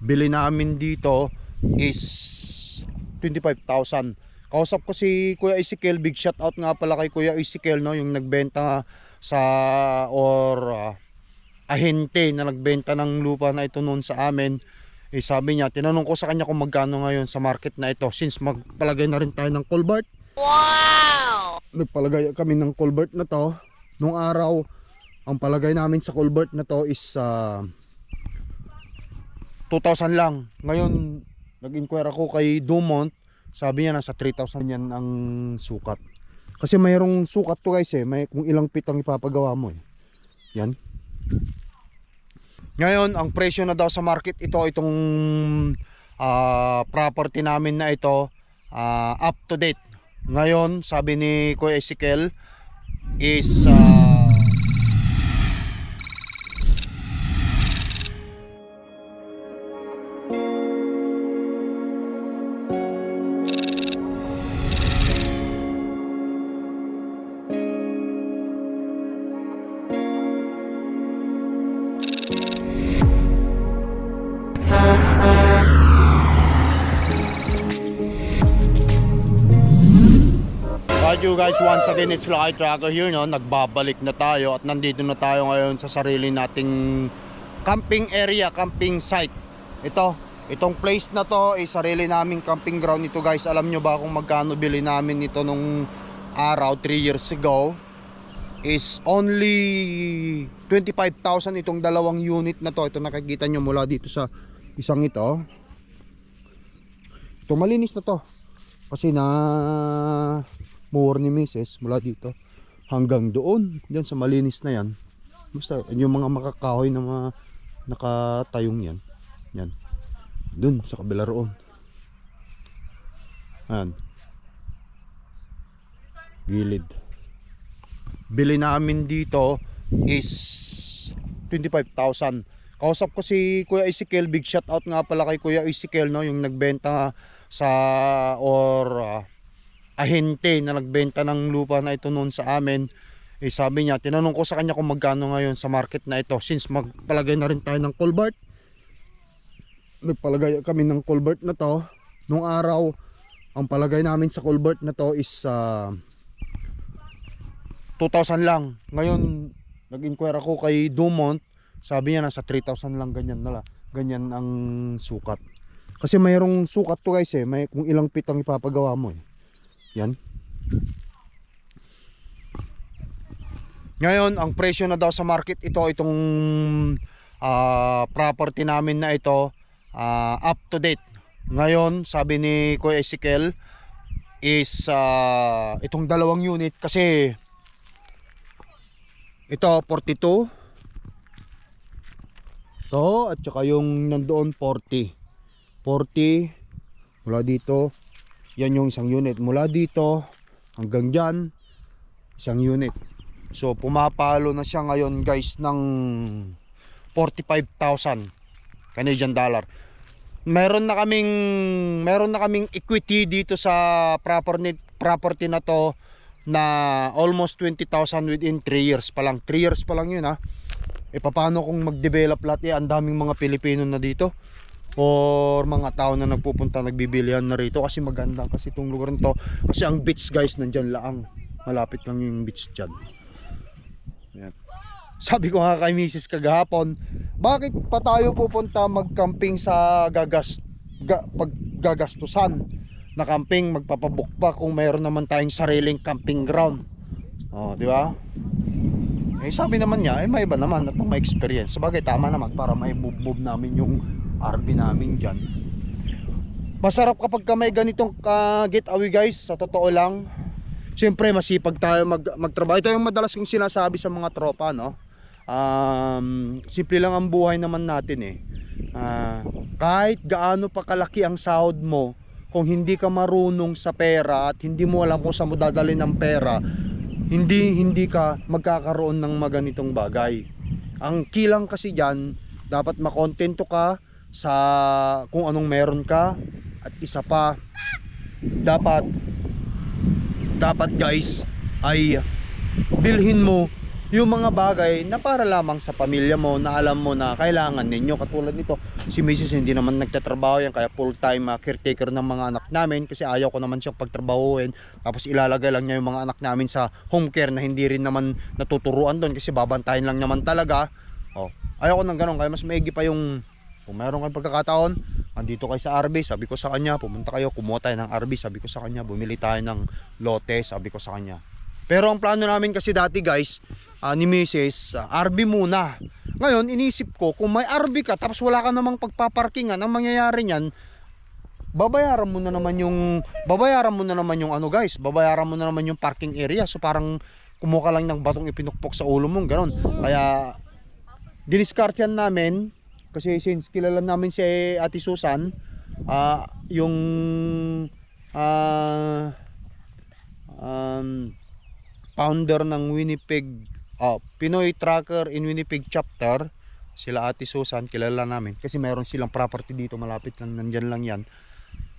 bili namin dito is 25,000. Kausap ko si Kuya Ezekiel, big shout out nga pala kay Kuya Ezekiel no, yung nagbenta sa or ah, ahente na nagbenta ng lupa na ito noon sa amin. Eh sabi niya, tinanong ko sa kanya kung magkano ngayon sa market na ito since magpalagay na rin tayo ng culvert. Wow! Nagpalagay kami ng culvert na to. Nung araw, ang palagay namin sa culvert na to is ah, 2,000 lang. Ngayon, nag-inquire ako kay Dumont. Sabi niya nasa 3,000 yan ang sukat. Kasi mayroong sukat to guys eh. May kung ilang feet ang ipapagawa mo eh. Yan. Ngayon, ang presyo na daw sa market ito, itong ah, property namin na ito, ah, up to date. Ngayon, sabi ni Kuya Ezekiel, is ah, it's Lucky Tracker here no? Nagbabalik na tayo at nandito na tayo ngayon sa sarili nating camping area, camping site. Ito, itong place na to ay sarili naming camping ground. Ito guys Alam nyo ba kung magkano bili namin ito nung araw 3 years ago? Is only 25,000 itong dalawang unit na to. Ito nakikita nyo mula dito sa isang ito. Ito malinis na to. Kasi na mower ni Mrs. mula dito hanggang doon. Diyan sa malinis na yan. Basta yung mga makakahoy na mga nakatayong yan. Yan. Doon sa kabila roon. Ayan. Gilid. Bili namin dito is 25,000 kausap ko si Kuya Ezekiel. Big shout out nga pala kay Kuya Ezekiel no? Yung nagbenta sa or ah, ahente na nagbenta ng lupa na ito noon sa amin. Eh sabi niya tinanong ko sa kanya kung magkano ngayon sa market na ito. Since magpalagay na rin tayo ng culvert nagpalagay kami ng culvert na to. Nung araw ang palagay namin sa culvert na to is ah, 2,000 lang. Ngayon nag-inquire ako kay Dumont. Sabi niya nasa 3,000 lang ganyan na la- ganyan ang sukat. Kasi mayroong sukat to guys eh. May kung ilang feet ang ipapagawa mo eh yan. Ngayon ang presyo na daw sa market ito itong ah, property namin na ito ah, up to date. Ngayon sabi ni Kuya Ezekiel is ah, itong dalawang unit kasi ito 42 to at saka yung nandoon 40 40 mula dito yan yung isang unit. Mula dito hanggang dyan isang unit. So pumapalo na siya ngayon guys ng 45,000 Canadian dollar. Meron na kaming meron na kaming equity dito sa property property na to na almost 20,000 within 3 years pa lang. 3 years pa lang yun ha? E paano kung mag-develop lahat? Eh ang daming mga Pilipino na dito or mga tao na nagpupunta nagbibilihan na rito kasi maganda kasi itong lugar nito kasi ang beach guys nandyan lang. Malapit lang yung beach dyan. Yan. sabi ko nga kay misis kagahapon bakit pa tayo pupunta magcamping sa gagas ga, paggagastusan? Na camping magpapabook pa kung mayroon naman tayong sariling camping ground. Oh di ba? Eh sabi naman niya, eh may iba naman at may experience. Sabagay tama naman para may move move namin yung RV namin diyan. Masarap kapag ka may ganitong ka getaway guys, sa totoo lang. Siyempre masipag tayo mag magtrabaho. Ito yung madalas kong sinasabi sa mga tropa, no? Um, simple lang ang buhay naman natin eh. Ah, kahit gaano pa kalaki ang sahod mo, kung hindi ka marunong sa pera at hindi mo alam kung saan mo dadalhin ng pera, hindi hindi ka magkakaroon ng maganitong bagay. Ang kilang kasi diyan, dapat makontento ka sa kung anong meron ka at isa pa dapat dapat guys ay bilhin mo yung mga bagay na para lamang sa pamilya mo na alam mo na kailangan ninyo katulad nito si Mrs. hindi naman nagtatrabaho yan kaya full time caretaker ng mga anak namin kasi ayaw ko naman siyang pagtrabahuin tapos ilalagay lang niya yung mga anak namin sa home care na hindi rin naman natuturuan doon kasi babantayan lang naman talaga oh, ayaw ko ng ganun kaya mas maigi pa yung kung meron kayong pagkakataon andito kayo sa RB sabi ko sa kanya pumunta kayo kumuha tayo ng RB sabi ko sa kanya bumili tayo ng lote sabi ko sa kanya pero ang plano namin kasi dati guys, ah, ni Mrs. ah, RB muna. Ngayon, inisip ko, kung may RB ka tapos wala ka namang pagpaparkingan, ang mangyayari niyan, babayaran mo na naman yung babayaran mo na naman yung ano guys, babayaran mo na naman yung parking area. So parang kumuha lang ng batong ipinukpok sa ulo mo, ganun. Kaya diniskart yan namin kasi since kilala namin si Ate Susan, ah, yung ah um, founder ng Winnipeg, oh, Pinoy Tracker in Winnipeg chapter, sila Ate Susan, kilala namin. Kasi mayroon silang property dito, malapit lang, nandyan lang yan.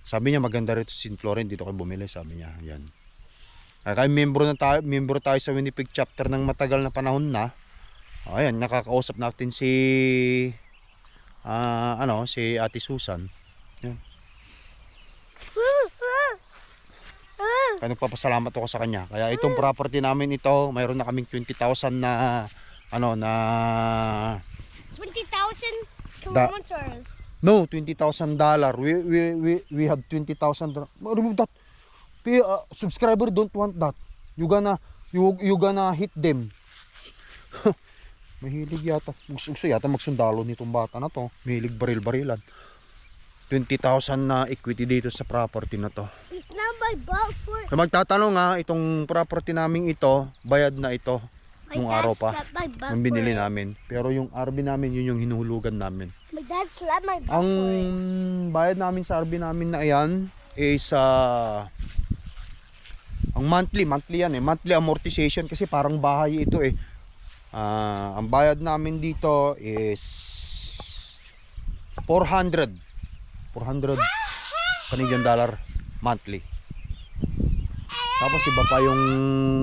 Sabi niya maganda rito si Florin, dito kayo bumili, sabi niya. Yan. Kaya membro na tayo, membro tayo sa Winnipeg chapter ng matagal na panahon na. Ayan, nakakausap natin si ah, ano, si Ate Susan. Kaya nagpapasalamat ako sa kanya. Kaya itong property namin ito, mayroon na kaming 20,000 na ano na 20,000 Da- kilometers. no 20,000 dollar. We we we we have 20,000 dollar. Remove that. P, uh, subscriber don't want that. You gonna you you gonna hit them. Mahilig yata. Gusto, gusto yata magsundalo nitong bata na to. Mahilig baril-barilan. 20,000 na equity dito sa property na to. It's not my belt for Kung magtatanong ha, itong property namin ito, bayad na ito my nung araw pa. nung binili namin. Pero yung RB namin, yun yung hinuhulugan namin. My dad slapped my butt Ang bayad namin sa RB namin na ayan is ah, ang monthly, monthly yan eh. Monthly amortization kasi parang bahay ito eh. Ah, ang bayad namin dito is 400. 400 Canadian dollar monthly. Tapos iba pa yung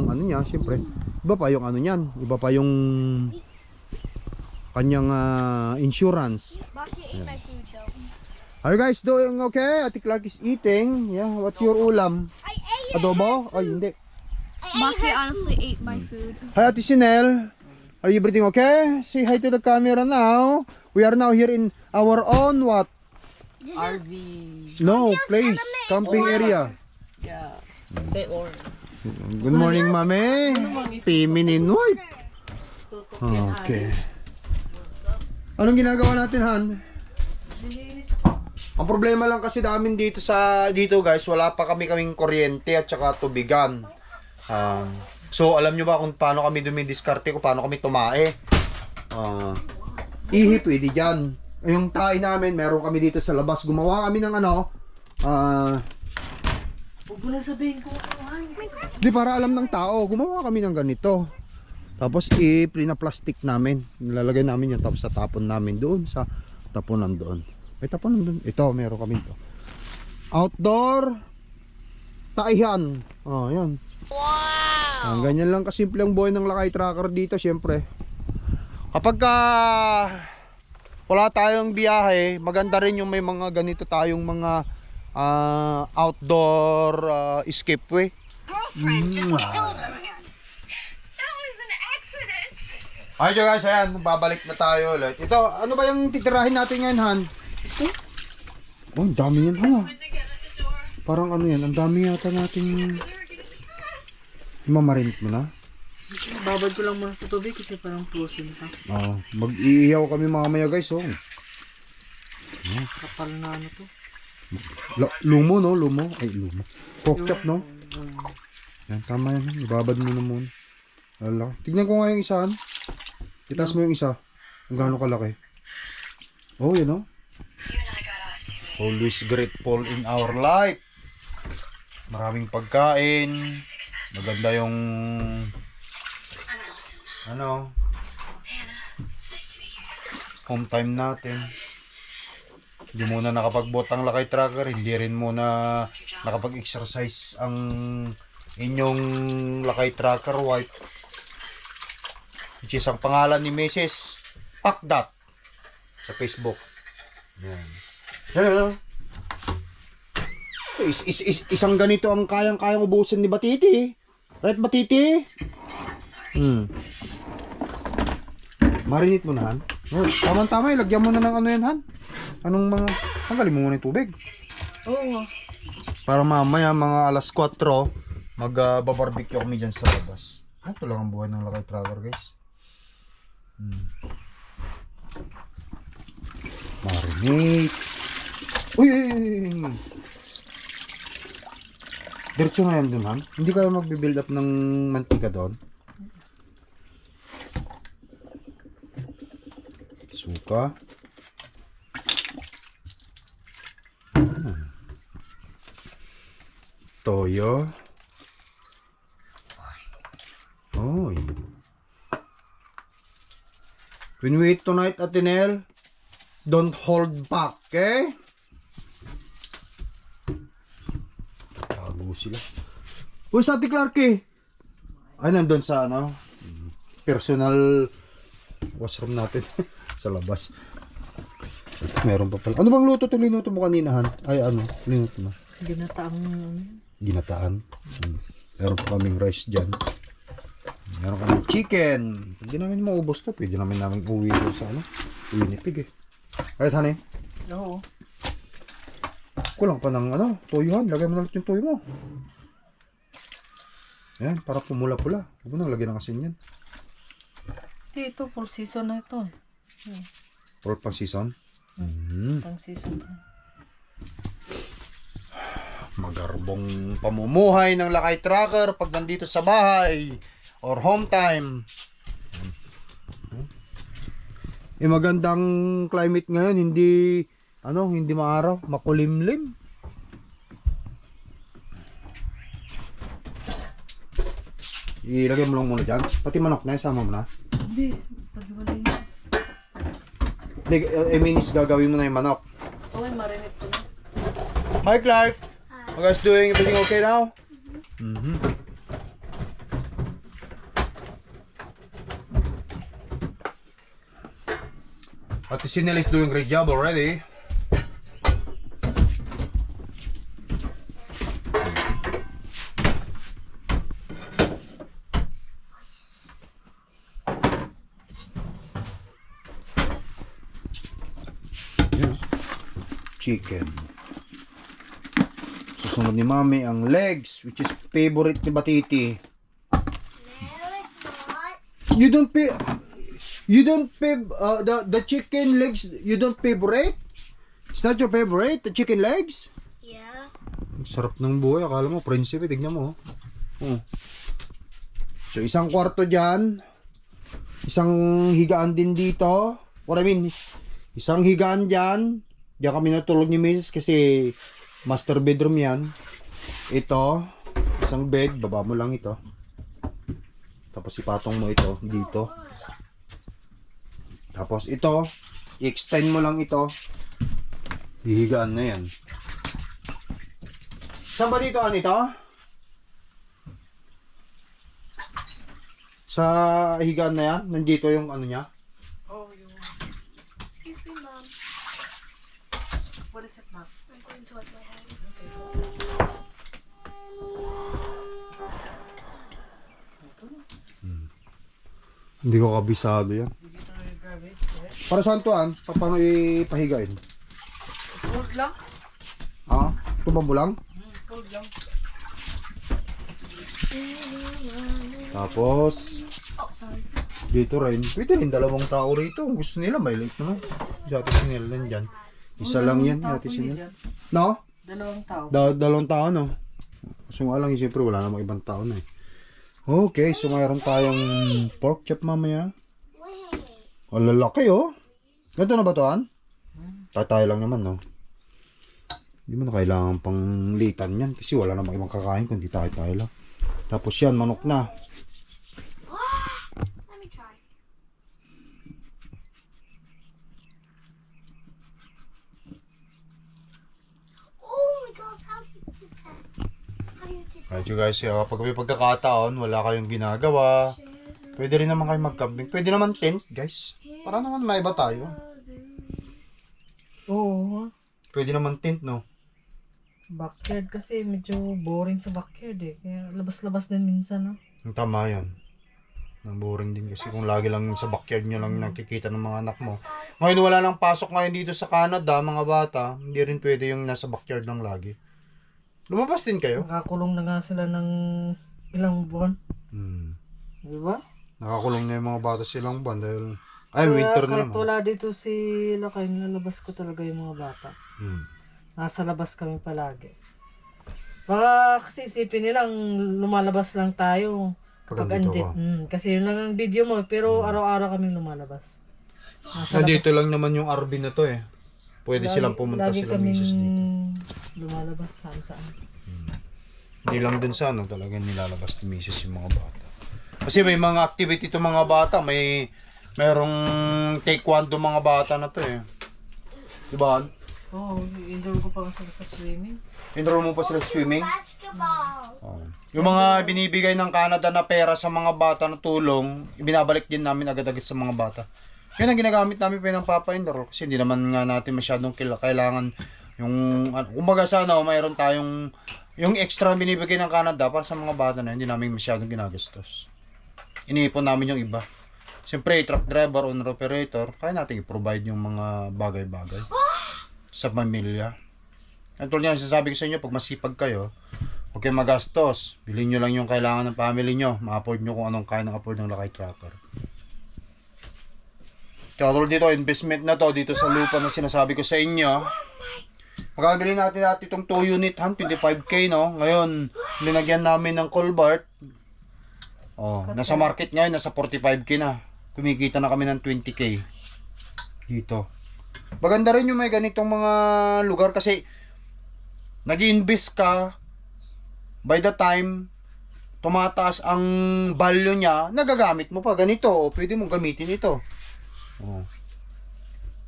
ano niya, siyempre. Iba pa yung ano niyan, iba pa yung kanyang ah, insurance. Are you guys doing okay? Ate Clark is eating. Yeah, what your ulam? I. Adobo? Ay, hindi. Maki honestly ate my food. Hi, Ate Sinel. Are you breathing okay? Say hi to the camera now. We are now here in our own what? RV. No, place. Camping area. Yeah. Say or. Good morning, mami. Feminine wife. Okay. Anong ginagawa natin, Han? Ang problema lang kasi namin dito sa dito guys, wala pa kami kaming kuryente at saka tubigan. Ah, so alam nyo ba kung paano kami dumidiskarte ko, paano kami tumae? Ah, ihi pwede dyan. Yung tae namin, meron kami dito sa labas. Gumawa kami ng ano, ah, Huwag mo na sabihin kung ano. Di para alam ng tao, gumawa kami ng ganito. Tapos i-plastic namin. Nilalagay namin yan tapos sa tapon namin doon sa tapunan doon. May tapunan doon. Ito, meron kami ito. Outdoor taihan. Oh, yan. Wow! Ang ganyan lang kasimple ang buhay ng lakay tracker dito, syempre. Kapag ka wala tayong biyahe, maganda rin yung may mga ganito tayong mga ah, outdoor ah, escapeway. girlfriend just killed a man. That was an accident. Ayun guys, ayan, babalik na tayo ulit. Ito, ano ba yung titirahin natin ngayon, Han? Oh, ang dami yan, hala. Parang ano yan, ang dami yata natin. Mamarinit mo na? Babad ko lang muna sa tubig kasi parang frozen pa. Oo, mag-iiyaw kami mamaya guys, oh. Kapal na ano to. L- lumo, no? Lumo. Ay, lumo. Pork chop, no? Yan, tama yan. Ibabad mo na muna. Lala. Tignan ko nga yung isa, Han. Itaas mo yung isa. Kung gaano kalaki. Oh, oh. Too late. Always grateful in our life. Maraming pagkain. Maganda yung ano, home time natin. Hindi muna nakapagbot ang lakay tracker, hindi rin muna nakapag-exercise ang inyong lakay tracker wife. which is ang pangalan ni Mrs. Pakdat sa Facebook. Yan. Is, is, is, isang ganito ang kayang-kayang ubusin ni Batiti. Right, Batiti? Hmm. Marinate mo na, Han. Oh, tama-tama, ilagyan mo na ng ano yan, Han. Anong mga... Tanggalin mo muna yung tubig. Oo nga. Para mamaya, mga alas 4, mag-barbecue kami dyan sa labas. Ah, Ito lang ang buhay ng Lakay Tracker, guys. Hmm. Marinate. Uy, uy, uy, uy. Diretso na yan dun, Han. Hindi kayo magbe-build up ng mantika doon. Suka. Hmm. Toyo. Oy. When we eat tonight, Atinel, don't hold back, okay? Tago sila. Uy, sa Ate Clarky! Ay, nandun sa ano, personal washroom natin sa labas. Meron pa pala. Ano bang luto to linuto mo kanina, Han? Ay, ano, linuto mo? Ginataang Ginataan. Hmm. Meron pa kaming rice dyan. Meron kaming chicken. Hindi namin maubos to. Pwede namin namin uwi doon sa ano. Winnipeg eh. Right, honey? Oo. Kulang pa ng ano, toyo han. Lagay mo na ulit yung toyo mo. Ayan, para pumula-pula. Huwag mo nang lagyan ng asin yan. Ito, full season na ito. Or pang season. Mm. Pang season. Magarbong pamumuhay ng lakay tracker pag nandito sa bahay or home time. Eh magandang climate ngayon, hindi ano, hindi maaraw, makulimlim. Ilagay mo lang muna dyan. Pati manok na, isama mo na. Hindi. Paghiwalay. Hindi, I mean is gagawin mo na yung manok. Okay, marinate ko na. Hi Clark! You guys doing everything okay now? Mm-hmm. Ate Sinel is doing great job already. Chicken. Susunod ni Mami ang legs, which is favorite ni Batiti. No, it's not. You don't pay You don't pay uh, the the chicken legs you don't favorite? It's not your favorite, the chicken legs? Yeah. Sarap ng buhay, akala mo prinsipe, tignan mo. oh. Oh. So isang kwarto diyan. Isang higaan din dito. What I mean is, isang higaan diyan. Diyan kami natulog ni Mrs. kasi master bedroom yan. Ito, isang bed, baba mo lang ito. Tapos ipatong mo ito dito. Tapos ito, i-extend mo lang ito. Hihigaan na yan. Saan ba dito Anito? Sa higaan na yan? Nandito yung ano niya? Oh, yung... Excuse me, Mom. What is it, ma'am? I'm going to wash my hands. Hindi ko kabisado yan. Dito na yung garbage. Para saan to an? Pa- Paano ipahigain? Cold lang? Ha? Tumambo lang? Hmm, cold lang. Tapos, Oh, sorry. dito rin. Pwede rin dalawang tao rito. Kung gusto nila, may late naman. Si Ate Sinel lang dyan. Isa lang yan, Sinel. pwede dyan. No? Dalawang tao. Da dalawang tao, no? So nga lang, siyempre wala namang ibang tao na eh. Okay, so mayroon tayong pork chop mamaya. Ang lalaki, oh. Ganito na ba to, An? Tatay lang naman, no? Hindi mo na kailangan pang litan yan kasi wala namang ibang kakain kundi tayo-tayo lang. Tapos yan, manok na. Let me try. Oh my gosh, how do you do do you guys, uh, kapag may pagkakataon, wala kayong ginagawa, Pwede rin naman kayo mag-camping. Pwede naman tent, guys. Para naman may iba tayo. Oo. Pwede naman tent, no? Backyard kasi medyo boring sa backyard eh. Kaya labas-labas din minsan no. Ang tama yan. Ang boring din kasi kung lagi lang sa backyard nyo lang nakikita ng mga anak mo. Ngayon wala lang pasok ngayon dito sa Canada, mga bata. Hindi rin pwede yung nasa backyard lang lagi. Lumabas din kayo? Nakakulong na nga sila ng ilang buwan. Hmm. Di ba? Nakakulong na yung mga bata silang buwan dahil... Ay, Kaya winter na naman. wala dito si Lakay, nilalabas ko talaga yung mga bata. Hmm. Nasa labas kami palagi. Baka kasi isipin nilang lumalabas lang tayo. Pag Pag andito andit. ka. Mm, kasi yun lang ang video mo. Pero araw-araw kami lumalabas. Nasa Nandito lang naman yung RV na to eh. Pwede Lagi- silang pumunta sila misis dito. Lumalabas saan saan. Hindi lang dun sa ano, talagang nilalabas ni misis yung mga bata. Kasi may mga activity to mga bata. May merong taekwondo mga bata na to eh. Diba? Oo, oh, indoor ko pa kasi sa swimming. Enroll mo pa sila sa swimming? Basketball. Oo. Yung mga binibigay ng Canada na pera sa mga bata na tulong, ibinabalik din namin agad-agad sa mga bata. Yun ang ginagamit namin pa ng Papa Enroll kasi hindi naman nga natin masyadong kila, kailangan yung kumbaga sa ano, mayroon tayong yung extra binibigay ng Canada para sa mga bata na hindi namin masyadong ginagastos. Iniipon namin yung iba. Siyempre, truck driver, owner operator, kaya natin i-provide yung mga bagay-bagay sa pamilya. Ang tulad niya, sinasabi ko sa inyo, pag masipag kayo, huwag kayong magastos. Bilhin nyo lang yung kailangan ng family nyo. Ma-afford nyo kung anong kaya ng afford ng Lakay Tracker. Kaya tulad dito, investment na to dito sa lupa na sinasabi ko sa inyo. Magkabili natin natin itong 2 unit han, 25k no. Ngayon, linagyan namin ng culvert. Oh, nasa market ngayon, nasa 45k na. Kumikita na kami ng 20k. Dito. Maganda rin yung may ganitong mga lugar kasi nag invest ka by the time tumataas ang value niya, nagagamit mo pa ganito o pwede mong gamitin ito. Oh.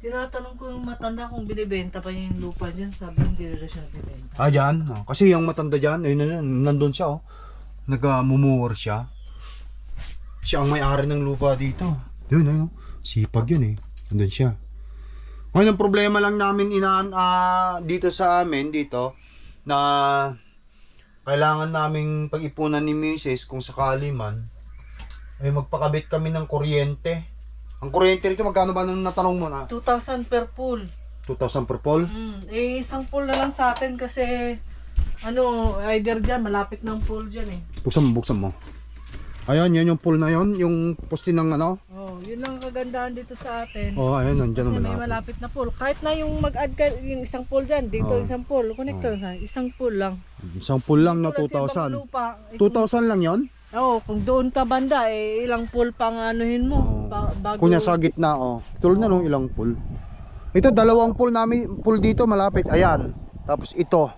Tinatanong ko yung matanda kung binibenta pa niya yung lupa dyan. Sabi hindi rin siya binibenta. Ah, dyan. Oh, kasi yung matanda dyan, ayun, ayun, nandun siya, oh. Nag-mumur siya. Siya ang may-ari ng lupa dito. Yun, ayun, oh. Sipag yun, eh. Nandun siya. Ngayon, ang problema lang namin inaan ah, dito sa amin, dito, na kailangan naming pag-ipunan ni Mrs. kung sakali man, ay magpakabit kami ng kuryente. Ang kuryente rito, magkano ba nung natanong mo na? 2,000 per pool. 2,000 per pole? Mm, eh, isang pool na lang sa atin kasi ano, either dyan, malapit ng pool dyan eh. Buksan mo, buksan mo. Ayan, yan yung pool na yon, yung poste ng ano. Oh, yun lang ang kagandahan dito sa atin. Oh, ayan, nandiyan Kasi naman may malapit na pool. Kahit na yung mag-add ka, yung isang pool dyan, dito Oh. isang pool, connector na, isang pool lang. Isang pool lang na Tulad sa ibang 2,000. lupa, eh, kung- 2,000 lang yon? Oo, kung doon ka banda, eh, ilang pool pang anuhin mo. Oo. Pa, bago, Kunya sa gitna, oh. Tulad na nung ilang pool. Ito, dalawang pool namin, pool dito malapit. Ayan. Tapos ito.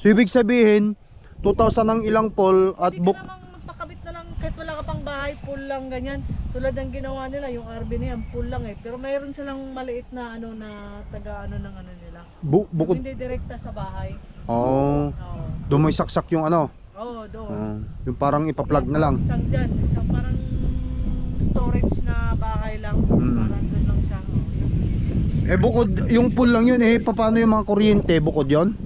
So, ibig sabihin, 2,000 ang ilang pool at Hindi book. ka namang magpakabit na lang, kahit wala ka pang bahay, pool lang ganyan. Tulad ng ginawa nila, yung RV na yan, pool lang eh. Pero mayroon silang maliit na ano na taga ano ng ano nila. Bu- bukod. Hindi direkta sa bahay. Oh. Oo. Doon mo isaksak yung ano. Oo, doon. Oh, yung parang ipa-plug na lang. Isang dyan, isang parang storage na bahay lang. Mm. Parang doon lang siya. Oo, yun. Eh, bukod, yung pool lang yun, eh, paano yung mga kuryente? Bukod yon?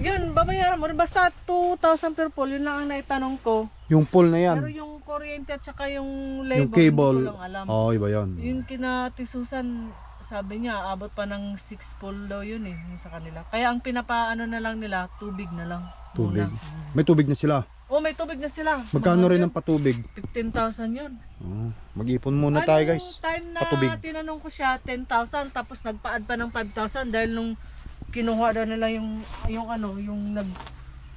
Yun, babayaran mo. rin. Basta 2,000 per pool, yun lang ang naitanong ko. Yung pool na yan. Pero yung kuryente at saka yung labor, Yung cable. hindi ko lang alam. Oh, iba yon. Yung kina Tisusan, sabi niya, abot pa ng 6 pool daw yun eh, yung sa kanila. Kaya ang pinapaano na lang nila, tubig na lang. Tubig. Muna. May tubig na sila. Oh, may tubig na sila. Magkano rin ang patubig? 15,000 yun. Oh, mag-ipon muna tayo, Ano, guys. time na Patubig. tinanong ko siya, 10,000, tapos nagpa-add pa ng 5,000 dahil nung kinuha daw nila yung, yung ano, yung nag,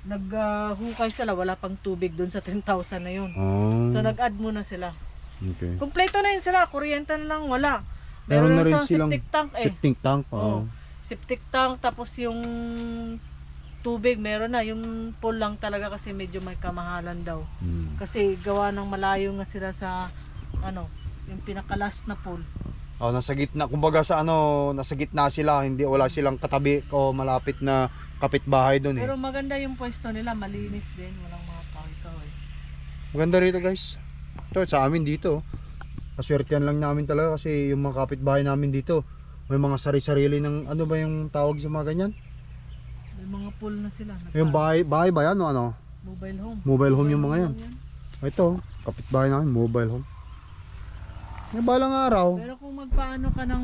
naghukay sila, wala pang tubig doon sa 10,000 na yun. Oh, So nag-add muna sila. okay. Kompleto na yun sila, kuryente na lang, wala. Meron Meron na rin silang septic tank eh. Septic tank. Oo. Oh. septic tank tapos yung tubig meron na yung pool lang talaga kasi medyo may kamahalan daw Hmm. kasi gawa ng malayo nga sila sa ano yung pinakalas na pool Oh, nasa gitna, kumbaga sa ano, nasa gitna sila, hindi wala silang katabi o malapit na kapitbahay doon eh. pero maganda yung pwesto nila malinis din walang mga kahoy-kahoy Maganda rito guys. Ito sa amin dito. Kaswertehan lang namin talaga kasi yung mga kapitbahay namin dito, may mga sari-sarili ng ano ba yung tawag sa mga ganyan? May mga pool na sila. nagpa- Yung bahay, bahay ba yan o ano? Mobile home. Mobile home yung mga yan. lang Ito, kapitbahay namin, mobile home. May balang araw. Pero kung magpaano ka ng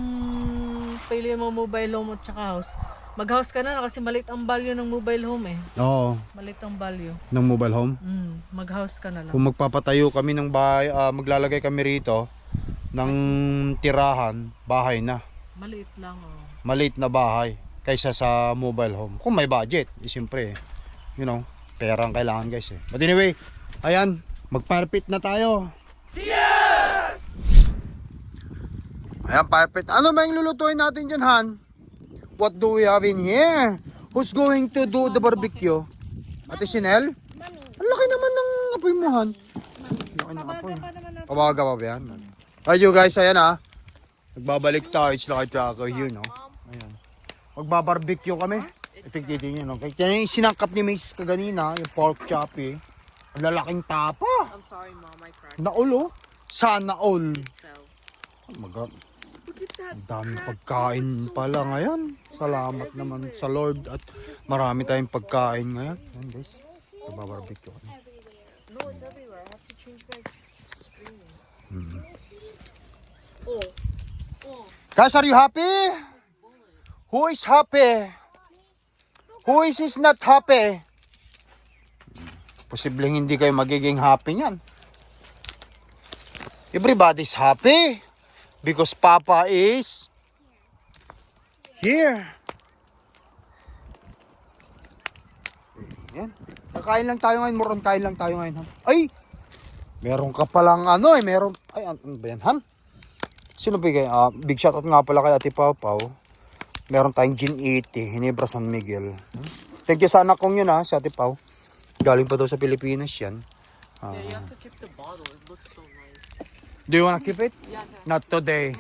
pili mo mobile home at saka house, mag-house ka na kasi malit ang value ng mobile home eh. Oo, Malit ang value. ng mobile home. Mm, mag-house ka na lang. Kung magpapatayo kami ng bahay, ah, maglalagay kami rito ng tirahan, bahay na. Maliit lang oh. Maliit na bahay kaysa sa mobile home. Kung may budget, eh, siyempre, you know, pera ang kailangan guys eh. But anyway, ayan, magparpit na tayo. Ayan, parpit. Ano ba yung lulutuin natin dyan, Han? What do we have in here? Who's going to do the barbecue? Ate Sinel? Ang laki naman ng apoy mo, Han. Laki ng apoy. Kawaga pa ba yan? Ay, you guys, ayan ah. Nagbabalik tayo. It's like a tracker here, no? Ayan. Magbabarbecue kami. Ipigtitin nyo, no? Kaya yung sinangkap ni Mrs. kaganina, yung pork chop eh. Ang lalaking tapa. I'm sorry mom, I cried. Naul, oh. Sana all. Oh my God. Ang daming pagkain pala ngayon. Salamat naman sa Lord at marami tayong pagkain ngayon. Ayan guys. Magbabarbecue kami. No, it's everywhere. I have to change my screen. Oh. Guys, are you happy? Who is happy? Who is is not happy? Posibleng hindi kayo magiging happy niyan. Everybody's happy because Papa is here. Yan. Kakain lang tayo ngayon, moron kain lang tayo ngayon. Ay! Meron ka palang ano eh, meron, ay ano ba yan, Han? Sino bigay? Ah, big shoutout nga pala kay Ate Pau Pau. Meron tayong Gin 80, Hinebra San Miguel. Hmm? Thank you sa anak kong yun ha, si Ate Pau. Galing pa daw sa Pilipinas yan. Ah. Yeah, you have to keep the bottle. It looks so nice. Do you wanna keep it? Yeah, Not today.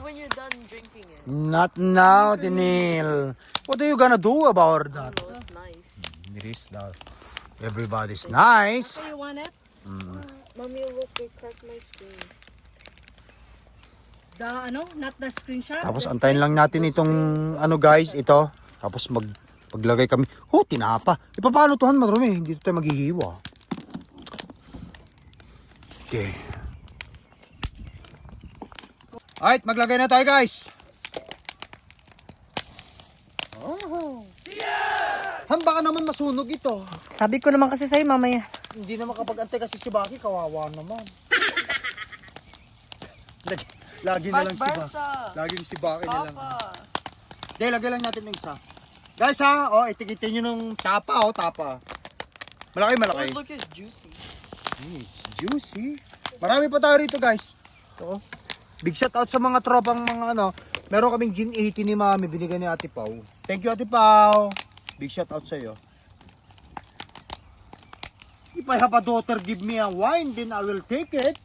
when you're done drinking it. Not now, Tinil. What are you gonna do about that? Oh, it's nice. It is that. Everybody's nice. you want it? Mommy, look, they cracked my screen. The, ano? Not the screenshot? Tapos antayin lang natin itong ano guys, ito. Tapos mag paglagay kami. Oh, tinapa. E paano to han marumi? Hindi to tayo maghihiwa. Okay. Alright, maglagay na tayo guys. Oh. Han baka naman masunog ito. Sabi ko naman kasi sa'yo mamaya. Hindi na makapag-antay kasi si Baki, kawawa naman. Lagi, na lang si Baki. Lagi si Baki na lang. Hindi, lagay lang natin ng isa. Guys ha, oh, itikitin nyo nung tapa, oh, tapa. Malaki, malaki. look, it's juicy. Mm, it's juicy. Marami pa tayo rito, guys. Ito, oh. Big shout out sa mga tropang mga ano. Meron kaming gin 80 ni Mami, binigay ni Ate Pau. Thank you, Ate Pau. Big shout out sa iyo. If I have a daughter give me a wine, then I will take it.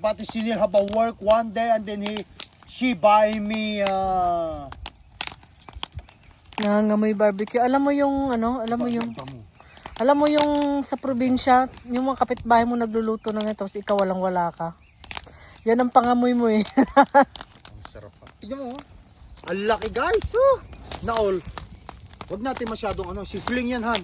Ate Sinil have a work one day and then he, she buy me uh, Nangangamoy barbecue. Alam mo yung ano, alam mo yung alam mo yung sa probinsya, yung mga kapitbahay mo nagluluto ng ito, tapos ikaw walang wala ka. Yan ang pangamoy mo eh. Ang sarap pa. Tignan mo, oh. Ang laki guys, oh. Naol. Huwag natin masyadong ano, sisling yan, Han.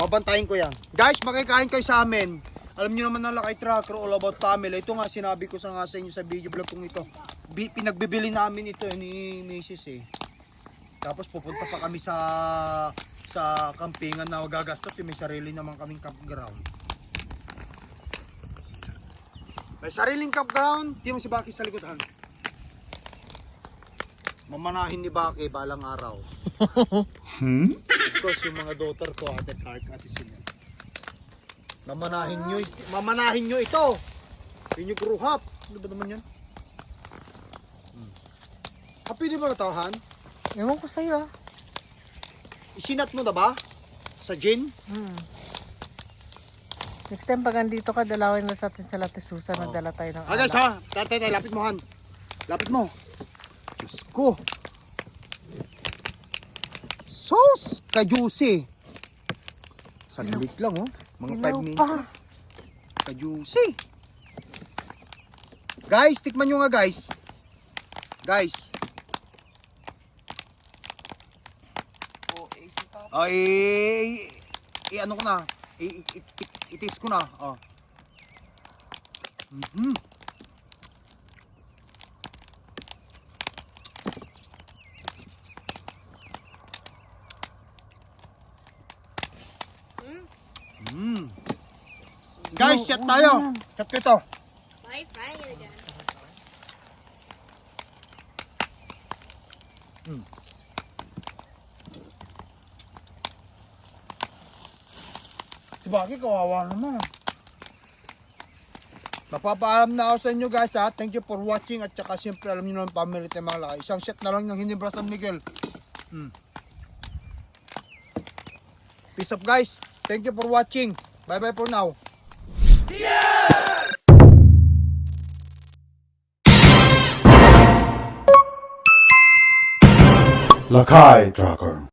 Babantayin ko yan. Guys, makikain kayo sa amin. Alam niyo naman na Lakay Tracker, all about family. Ito nga, sinabi ko sa nga sa inyo sa video vlog kong ito. Bi- pinagbibili namin ito eh, ni Mrs. eh. Tapos pupunta pa kami sa sa kampingan na gagastos. eh, May sarili naman kaming campground. May sariling campground. Di mo si Baki sa likod, Han. Mamanahin ni Baki balang araw. hmm? Of course, yung mga daughter ko, Ate Clark, Ate Sinel. Mamanahin nyo, it- mamanahin nyo ito. Grew up. Ano ba naman yan? Hmm. Happy di ba natahan? Ewan ko sa'yo ah. Isinat mo na ba? Sa gin? Hmm. Next time pag andito ka, dalawin na sa atin sa Latte Susan, nagdala tayo ng Ah guys ha, tatay tayo, lapit mo han. Lapit mo. Diyos ko. Sauce ka-juicy. Saglit lang oh. Mga 5 Ilaw minutes. pa. Ka-juicy. Guys, tikman nyo nga guys. Guys. Oh, i, ano ko na. I, i, i, i- itis ko na. Oh. Mhm. Mm. Guys, shot tayo. Shot ko ito. Again? Si Baki, kawawa naman. Napapaalam na ako sa inyo guys ha. Thank you for watching at saka siyempre alam niyo naman family tayo mga laki. Isang shot na lang ng Hinibra San Miguel. Hmm. Peace up guys. Thank you for watching. Bye bye for now. Lakai Tracker.